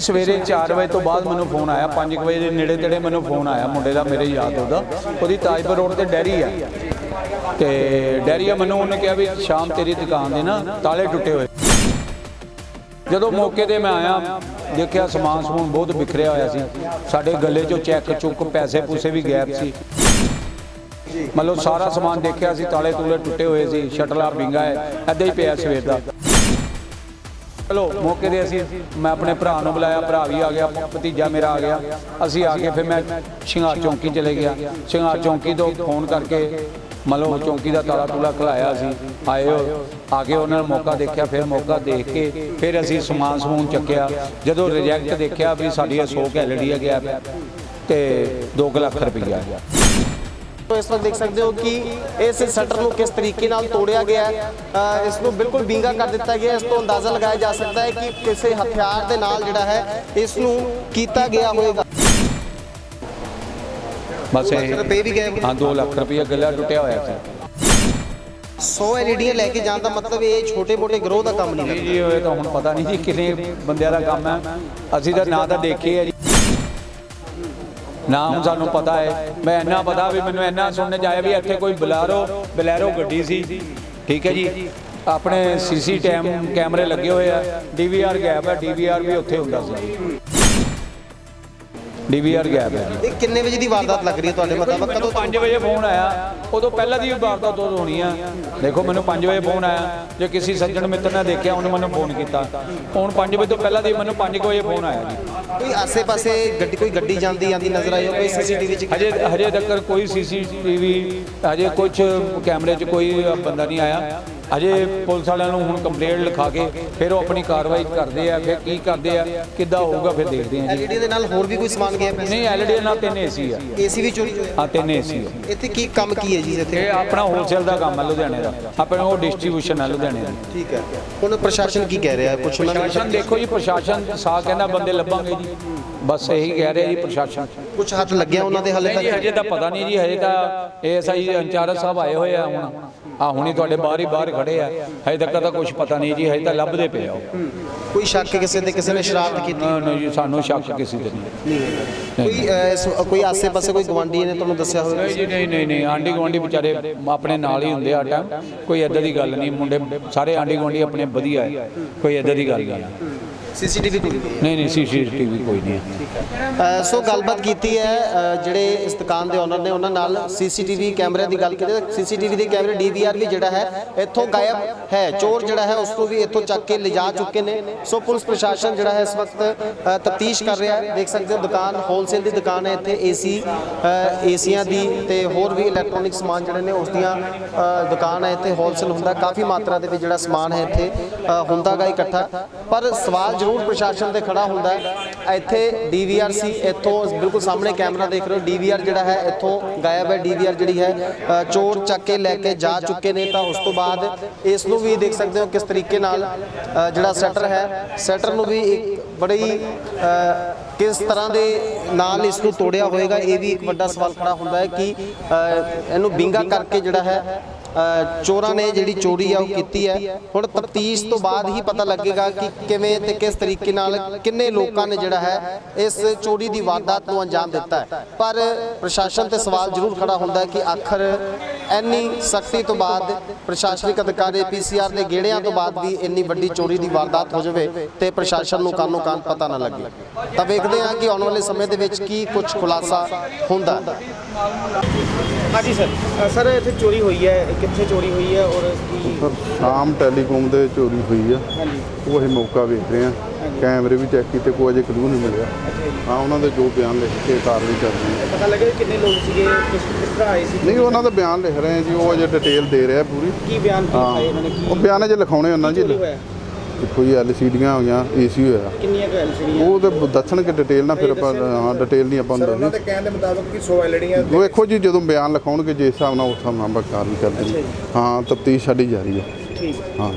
ਸਵੇਰੇ 4 ਵਜੇ ਤੋਂ ਬਾਅਦ ਮੈਨੂੰ ਫੋਨ ਆਇਆ 5 ਵਜੇ ਦੇ ਨੇੜੇ ਤੇੜੇ ਮੈਨੂੰ ਫੋਨ ਆਇਆ ਮੁੰਡੇ ਦਾ, ਮੇਰੇ ਯਾਦ ਉਹਦਾ। ਉਹਦੀ ਤਾਜਪੁਰ ਰੋਡ ਤੇ ਡੈਰੀ ਆ। ਤੇ ਡੈਰੀ ਆ, ਮੈਨੂੰ ਉਹਨੇ ਕਿਹਾ ਵੀ ਸ਼ਾਮ ਤੇਰੀ ਦੁਕਾਨ ਦੇ ਨਾ ਤਾਲੇ ਟੁੱਟੇ ਹੋਏ। ਜਦੋਂ ਮੌਕੇ ਤੇ ਮੈਂ ਆਇਆ, ਦੇਖਿਆ ਸਮਾਨ ਸਮੂਨ ਬਹੁਤ ਬਿਖਰਿਆ ਹੋਇਆ ਸੀ। ਸਾਡੇ ਗੱਲੇ 'ਚੋਂ ਚੈੱਕ, ਚੁੱਕ, ਪੈਸੇ ਪੂਸੇ ਵੀ ਗਾਇਬ ਸੀ। ਮਤਲਬ ਸਾਰਾ ਸਮਾਨ ਦੇਖਿਆ ਸੀ ਤਾਲੇ ਤੂਲੇ ਟੁੱਟੇ ਹੋਏ ਸੀ, ਸ਼ਟਲਾ ਬਿੰਗਾ ਹੈ ਐਦਾਂ ਹੀ ਪਿਆ ਸਵੇਰ ਦਾ। ਚਲੋ, ਮੌਕੇ ਤੇ ਅਸੀਂ, ਮੈਂ ਆਪਣੇ ਭਰਾ ਨੂੰ ਬੁਲਾਇਆ, ਭਰਾ ਵੀ ਆ ਗਿਆ, ਭਤੀਜਾ ਮੇਰਾ ਆ ਗਿਆ। ਅਸੀਂ ਆ ਕੇ ਫਿਰ ਮੈਂ ਸ਼ਿੰਗਾਰ ਚੌਂਕੀ ਚਲੇ ਗਿਆ। ਸ਼ਿੰਗਾਰ ਚੌਂਕੀ ਤੋਂ ਫੋਨ ਕਰਕੇ ਮਤਲਬ ਚੌਂਕੀ ਦਾ ਤਾਲਾ ਤੂਲਾ ਖਲਾਇਆ ਸੀ। ਆਏ ਉਹ ਆ ਕੇ ਉਹਨਾਂ ਨੇ ਮੌਕਾ ਦੇਖਿਆ, ਫਿਰ ਮੌਕਾ ਦੇਖ ਕੇ ਫਿਰ ਅਸੀਂ ਸਮਾਨ ਸਮੂਨ ਚੱਕਿਆ। ਜਦੋਂ ਰਿਜੈਕਟ ਦੇਖਿਆ ਵੀ ਸਾਡੀ 100 ਐਲਡੀ ਆ ਗਿਆ ਤੇ 2 ਲੱਖ ਰੁਪਈਆ। ਤੋ ਇਸ ਵਕਤ ਦੇਖ ਸਕਦੇ ਹੋ ਕਿ ਇਸ ਸ਼ਟਰ ਨੂੰ ਕਿਸ ਤਰੀਕੇ ਨਾਲ ਤੋੜਿਆ ਗਿਆ ਹੈ। ਇਸ ਨੂੰ ਬਿਲਕੁਲ ਵਿੰਗਾ ਕਰ ਦਿੱਤਾ ਗਿਆ। ਇਸ ਤੋਂ ਅੰਦਾਜ਼ਾ ਲਗਾਇਆ ਜਾ ਸਕਦਾ ਹੈ ਕਿ ਕਿਸੇ ਹਥਿਆਰ ਦੇ ਨਾਲ ਜਿਹੜਾ ਹੈ ਇਸ ਨੂੰ ਕੀਤਾ ਗਿਆ ਹੋਵੇਗਾ। ਬਸ ਇਹ ਰੁਪਏ ਵੀ ਗਏ ਹਾਂ 2 ਲੱਖ ਰੁਪਈਆ ਗੱਲਾ ਟੁੱਟਿਆ ਹੋਇਆ ਸੀ। 100 ਐਲਈਡੀਆਂ ਲੈ ਕੇ ਜਾਣ ਦਾ ਮਤਲਬ ਇਹ ਛੋਟੇ-ਮੋਟੇ ਗਰੋਹ ਦਾ ਕੰਮ ਨਹੀਂ ਹੈ ਜੀ ਇਹ ਤਾਂ ਹੁਣ ਪਤਾ ਨਹੀਂ ਜੀ ਕਿੰਨੇ ਬੰਦਿਆਂ ਦਾ ਕੰਮ ਹੈ। ਅਸੀਂ ਤਾਂ ਨਾਂ ਤਾਂ ਦੇਖੇ ਆ ਨਾ ਹੁਣ ਸਾਨੂੰ ਪਤਾ ਹੈ। ਮੈਂ ਇੰਨਾ ਪਤਾ ਵੀ ਮੈਨੂੰ ਇੰਨਾ ਸੁਣਨ ਚ ਆਇਆ ਵੀ ਇੱਥੇ ਕੋਈ ਬਲੈਰੋ ਬਲੈਰੋ ਗੱਡੀ ਸੀ। ਠੀਕ ਹੈ ਜੀ? ਆਪਣੇ ਸੀਸੀ ਟੈਮ ਕੈਮਰੇ ਲੱਗੇ ਹੋਏ ਆ। ਡੀਵੀਆਰ ਗੈਪ ਹੈ। ਡੀਵੀਆਰ ਵੀ ਉੱਥੇ ਹੁੰਦਾ ਸੀ। ਡੀਵੀਆਰ ਗੈਪ ਹੈ ਇਹ ਕਿੰਨੇ ਵਜੇ ਦੀ ਵਾਰਦਾਤ ਲੱਗ ਰਹੀ ਹੈ ਤੁਹਾਡੇ ਮੁਤਾਬਕ ਕਦੋਂ 5 ਵਜੇ ਫੋਨ ਆਇਆ। ਉਦੋਂ ਪਹਿਲਾਂ ਦੀ ਵਾਰਦਾਤ ਉਦੋਂ ਹੋਣੀ ਆ। ਦੇਖੋ ਮੈਨੂੰ 5 ਵਜੇ ਫੋਨ ਆਇਆ। ਜੇ ਕਿਸੇ ਸੱਜਣ ਮਿੱਤਰ ਨੇ ਦੇਖਿਆ ਉਹਨੇ ਮੈਨੂੰ ਫੋਨ ਕੀਤਾ। ਹੁਣ 5 ਵਜੇ ਤੋਂ ਪਹਿਲਾਂ ਦੀ ਮੈਨੂੰ 5 ਵਜੇ ਫੋਨ ਆਇਆ ਜੀ। ਕੋਈ ਆਸੇ-ਪਾਸੇ ਗੱਡੀ ਕੋਈ ਗੱਡੀ ਜਾਂਦੀ ਆਂਦੀ ਨਜ਼ਰ ਆਈ ਹੋ ਕੋਈ ਸੀਸੀਟੀਵੀ 'ਚ ਹਜੇ ਹਜੇ ਤੱਕ ਕੋਈ ਸੀਸੀਟੀਵੀ ਹਜੇ ਕੁਝ ਕੈਮਰੇ 'ਚ ਕੋਈ ਬੰਦਾ ਨਹੀਂ ਆਇਆ। ਹਜੇ ਪੁਲਿਸ ਵਾਲਿਆਂ ਨੂੰ ਹੁਣ ਕੰਪਲੇਂਟ ਲਿਖਾ ਕੇ ਫਿਰ ਉਹ ਆਪਣੀ ਕਾਰਵਾਈ ਕਰਦੇ ਆ ਫਿਰ ਕੀ ਕਰਦੇ ਆ ਕਿੱਦਾਂ ਹੋਊਗਾ ਫਿਰ ਦੇਖਦੇ ਆ ਜੀ। ਐਲਈਡੀ ਦੇ ਨਾਲ ਹੋਰ ਵੀ ਕੋਈ ਸਮਾਨ ਗਿਆ ਨਹੀਂ ਐਲਡੀ ਨਾਲ ਤਿੰਨ ਏਸੀ ਆ। ਏਸੀ ਵੀ ਚੋਰੀ ਹੋਇਆ ਆ ਤਿੰਨ ਏਸੀ ਆ। ਇੱਥੇ ਕੀ ਕੰਮ ਕੀ ਹੈ ਜੀ ਇੱਥੇ? ਇਹ ਆਪਣਾ ਹੋਲਸੇਲ ਦਾ ਕੰਮ ਹੈ ਲੁਧਿਆਣੇ ਦਾ। ਆਪਣਾ ਉਹ ਡਿਸਟ੍ਰੀਬਿਊਸ਼ਨ ਹੈ ਲੁਧਿਆਣੇ ਦਾ। ਠੀਕ ਹੈ। ਹੁਣ ਪ੍ਰਸ਼ਾਸਨ ਕੀ ਕਹਿ ਰਿਹਾ? ਕੁਛ ਉਹਨਾਂ ਨੇ ਪ੍ਰਸ਼ਾਸਨ ਦੇਖੋ ਜੀ ਪ੍ਰਸ਼ਾਸਨ ਸਾ ਕਹਿੰਦਾ ਬੰਦੇ ਲੱਭਾਂਗੇ ਜੀ। ਬਸ ਇਹੀ ਕਹਿ ਰਿਹਾ ਜੀ ਪ੍ਰਸ਼ਾਸਨ। ਕੁਛ ਹੱਥ ਲੱਗਿਆ ਉਹਨਾਂ ਦੇ ਹਾਲੇ ਤੱਕ? ਹਜੇ ਤਾਂ ਪਤਾ ਨਹੀਂ ਜੀ ਹਜੇ ਤਾਂ ਐਸਆਈ ਇੰਚਾਰਜ ਸਾਹਿਬ ਆਏ ਹੋਏ ਆ ਹੁਣ। ਆ ਹੁਣੀ ਤੁਹਾਡੇ ਬਾਹਰ ਹੀ ਬਾਹਰ ਖੜੇ ਆ। ਹਜੇ ਤੱਕ ਤਾਂ ਕੁਝ ਪਤਾ ਨਹੀਂ ਜੀ ਹਜੇ ਤਾਂ ਲੱਭਦੇ ਪਏ ਆ ਉਹ। ਕੋਈ ਸ਼ੱਕ ਕਿਸੇ ਤੇ ਕਿਸੇ ਨੇ ਸ਼ਰਾਰਤ ਕੀਤੀ? ਨਾ, ਨਹੀਂ ਜੀ ਸਾਨੂੰ ਸ਼ੱਕ ਕਿਸੇ ਤੇ ਨਹੀਂ। ਕੋਈ ਅਹ, ਕੋਈ ਆਸੇ-ਪਾਸੇ ਕੋਈ ਗਵਾਂਢੀ ਨੇ ਤੁਹਾਨੂੰ ਦੱਸਿਆ ਹੋਵੇ? ਨਹੀਂ ਜੀ ਨਹੀਂ ਨਹੀਂ ਨਹੀਂ। ਆਂਢੀ ਗੁਆਂਢੀ ਵਿਚਾਰੇ ਆਪਣੇ ਨਾਲ ਹੀ ਹੁੰਦੇ ਆ ਟਾਈਮ ਕੋਈ ਐਦਾਂ ਦੀ ਗੱਲ ਨਹੀਂ। ਮੁੰਡੇ ਸਾਰੇ ਆਂਢੀ ਗੁਆਂਢੀ ਆਪਣੇ ਵਧੀਆ ਹੈ। ਕੋਈ ਐਦਾਂ ਦੀ ਗੱਲ ਨਹੀਂ। ਸੀਸੀਟੀਵੀ ਕੋਈ ਨਹੀਂ ਨਹੀਂ ਸੀਸੀਟੀਵੀ ਕੋਈ ਨਹੀਂ ਹੈ। ਸੋ ਗੱਲਬਾਤ ਕੀਤੀ ਹੈ ਜਿਹੜੇ ਇਸ ਦੁਕਾਨ ਦੇ ਓਨਰ ਨੇ ਉਹਨਾਂ ਨਾਲ ਸੀਸੀਟੀਵੀ ਕੈਮਰਿਆਂ ਦੀ ਗੱਲ ਕੀਤੀ ਸੀਸੀਟੀਵੀ ਦੇ ਕੈਮਰੇ ਡੀਵੀਆਰ ਵੀ ਜਿਹੜਾ ਹੈ ਇੱਥੋਂ ਗਾਇਬ ਹੈ ਚੋਰ ਜਿਹੜਾ ਹੈ ਉਸ ਤੋਂ ਵੀ ਇੱਥੋਂ ਚੱਕ ਕੇ ਲਿਜਾ ਚੁੱਕੇ ਨੇ। ਸੋ ਪੁਲਿਸ ਪ੍ਰਸ਼ਾਸਨ ਜਿਹੜਾ ਹੈ ਇਸ ਵਕਤ ਤਫਤੀਸ਼ ਕਰ ਰਿਹਾ ਹੈ। ਦੇਖ ਸਕਦੇ ਹੋ ਦੁਕਾਨ ਹੋਲਸੇਲ ਦੀ ਦੁਕਾਨ ਹੈ ਇੱਥੇ ਏਸੀ ਏਸੀਆਂ ਦੀ ਤੇ ਹੋਰ ਵੀ ਇਲੈਕਟ੍ਰੋਨਿਕ ਸਮਾਨ ਜਿਹੜੇ ਨੇ ਉਸ ਦੀਆਂ ਦੁਕਾਨ ਹੈ ਇੱਥੇ ਹੋਲਸੇਲ ਹੁੰਦਾ। ਕਾਫੀ ਮਾਤਰਾ ਦੇ ਵਿੱਚ ਜਿਹੜਾ ਸਮਾਨ ਹੈ ਇੱਥੇ ਅਹ, ਹੁੰਦਾਗਾ ਇਕੱਠਾ। ਪਰ ਸਵਾਲ ਜ਼ਰੂਰ ਪ੍ਰਸ਼ਾਸਨ ਤੇ ਖੜਾ ਹੁੰਦਾ ਹੈ। ਇੱਥੇ ਡੀਵੀਆਰ ਸੀ ਇੱਥੋਂ ਬਿਲਕੁਲ ਸਾਹਮਣੇ ਕੈਮਰਾ ਦੇਖ ਰਹੇ ਹੋ। ਡੀਵੀਆਰ ਜਿਹੜਾ ਹੈ, ਇੱਥੋਂ ਗਾਇਬ ਹੈ। ਡੀਵੀਆਰ ਜਿਹੜੀ ਹੈ ਚੋਰ ਚੱਕ ਕੇ ਲੈ ਕੇ ਜਾ ਚੁੱਕੇ ਨੇ। ਤਾਂ ਉਸ ਤੋਂ ਬਾਅਦ ਇਸ ਨੂੰ ਵੀ ਦੇਖ ਸਕਦੇ ਹੋ ਕਿਸ ਤਰੀਕੇ ਨਾਲ ਜਿਹੜਾ ਸੈਟਰ ਹੈ। ਸੈਟਰ ਨੂੰ ਵੀ ਇੱਕ ਬੜੀ ਕਿਸ ਤਰ੍ਹਾਂ ਦੇ ਨਾਲ ਇਸ ਨੂੰ ਤੋੜਿਆ ਹੋਏਗਾ। ਇਹ ਵੀ ਇੱਕ ਵੱਡਾ ਸਵਾਲ ਖੜਾ ਹੁੰਦਾ ਹੈ ਕਿ ਇਹਨੂੰ ਬਿੰਗਾ ਕਰਕੇ ਜਿਹੜਾ ਹੈ ਚੋਰਾਂ ਨੇ ਜਿਹੜੀ ਚੋਰੀ ਆ ਉਹ ਕੀਤੀ ਹੈ। ਹੁਣ ਤਫਤੀਸ਼ ਤੋਂ ਬਾਅਦ ਹੀ ਪਤਾ ਲੱਗੇਗਾ ਕਿ ਕਿਵੇਂ ਤੇ ਕਿਸ ਤਰੀਕੇ ਨਾਲ ਕਿੰਨੇ ਲੋਕਾਂ ਨੇ ਜਿਹੜਾ ਹੈ ਇਸ ਚੋਰੀ ਦੀ ਵਾਰਦਾਤ ਨੂੰ ਅੰਜਾਮ ਦਿੱਤਾ ਹੈ। ਪਰ ਪ੍ਰਸ਼ਾਸਨ ਤੇ ਸਵਾਲ ਜ਼ਰੂਰ ਖੜਾ ਹੁੰਦਾ ਹੈ ਕਿ ਆਖਰ ਇੰਨੀ ਸਖਤੀ ਤੋਂ ਬਾਅਦ ਪ੍ਰਸ਼ਾਸਨਿਕ ਅਧਿਕਾਰੀ ਪੀਸੀਆਰ ਦੇ ਗੇੜਿਆਂ ਤੋਂ ਬਾਅਦ ਵੀ ਇੰਨੀ ਵੱਡੀ ਚੋਰੀ ਦੀ ਵਾਰਦਾਤ ਹੋ ਜਾਵੇ ਤੇ ਪ੍ਰਸ਼ਾਸਨ ਨੂੰ ਕਾਨੋ ਕਾਨ ਪਤਾ ਨਾ ਲੱਗੇ। ਤਾਂ ਵੇਖਦੇ ਹਾਂ ਕਿ ਆਉਣ ਵਾਲੇ ਸਮੇਂ ਦੇ ਵਿੱਚ ਕੀ ਕੁਝ ਖੁਲਾਸਾ ਹੁੰਦਾ ਹੈ। ਹਾਂਜੀ ਸਰ। ਸਰ ਇੱਥੇ ਚੋਰੀ ਹੋਈ ਹੈ। ਕਿੱਥੇ ਚੋਰੀ ਹੋਈ ਹੈ ਔਰ ਕੀ ਸਰ ਸ਼ਾਮ ਟੈਲੀਕਾਮ ਦੇ ਚੋਰੀ ਹੋਈ ਆ। ਹਾਂਜੀ। ਉਹ ਅਸੀਂ ਮੌਕਾ ਵੇਖ ਰਹੇ ਆ ਕੈਮਰੇ ਵੀ ਚੈੱਕ ਕੀਤੇ ਕੋਈ ਅਜੇ ਕਲੂ ਨਹੀਂ ਮਿਲਿਆ। ਜੀ ਹਾਂ ਉਹਨਾਂ ਦੇ ਜੋ ਬਿਆਨ ਲਿਖ ਕੇ ਕਾਰਵਾਈ ਕਰ ਰਹੇ ਆ ਪਤਾ ਲੱਗਿਆ ਕਿ ਕਿੰਨੇ ਲੋਕ ਸੀਗੇ ਕਿਸ ਤਰ੍ਹਾਂ ਆਏ ਸੀ? ਨਹੀਂ ਉਹਨਾਂ ਦਾ ਬਿਆਨ ਲਿਖ ਰਹੇ ਆ ਜੀ ਉਹ ਅਜੇ ਡਿਟੇਲ ਦੇ ਰਿਹਾ ਪੂਰੀ। ਕੀ ਬਿਆਨ ਕੀ ਹਾਂ ਪਾਏ ਇਹਨਾਂ ਨੇ ਉਹ ਕੀ ਬਿਆਨ ਅਜੇ ਲਿਖਾਉਣੇ ਉਹਨਾਂ ਜੀ। ਹੋਇਆ? ਕੋਈ ਐਲਸੀਡੀਆਂ ਹੋਈਆਂ ਏਸੀ ਹੋਇਆ। ਕਿੰਨੀਆਂ ਕੁ ਐਲਸੀਡੀਆਂ ਉਹ ਤੇ ਦੱਸਣਗੇ ਡਿਟੇਲ ਨਾਲ ਫਿਰ ਆਪਾਂ ਹਾਂ ਡਿਟੇਲ ਨਹੀਂ ਆਪਾਂ ਨੂੰ ਉਹਨਾਂ ਦੇ ਕਹਿਣ ਦੇ ਮੁਤਾਬਕ ਕਿ 100 ਐਲਡੀਆਂ ਉਹ ਵੇਖੋ ਜੀ ਜਦੋਂ ਬਿਆਨ ਲਿਖਾਉਣਗੇ ਜਿਸ ਹਿਸਾਬ ਨਾਲ ਉਸ ਹਿਸਾਬ ਨਾਲ ਆਪਾਂ ਕਾਰਵਾਈ ਕਰਦੇ ਹਾਂ ਹਾਂ ਤਫਤੀਸ਼ ਸਾਡੀ ਜਾਰੀ ਹੈ। ਠੀਕ। ਹਾਂ।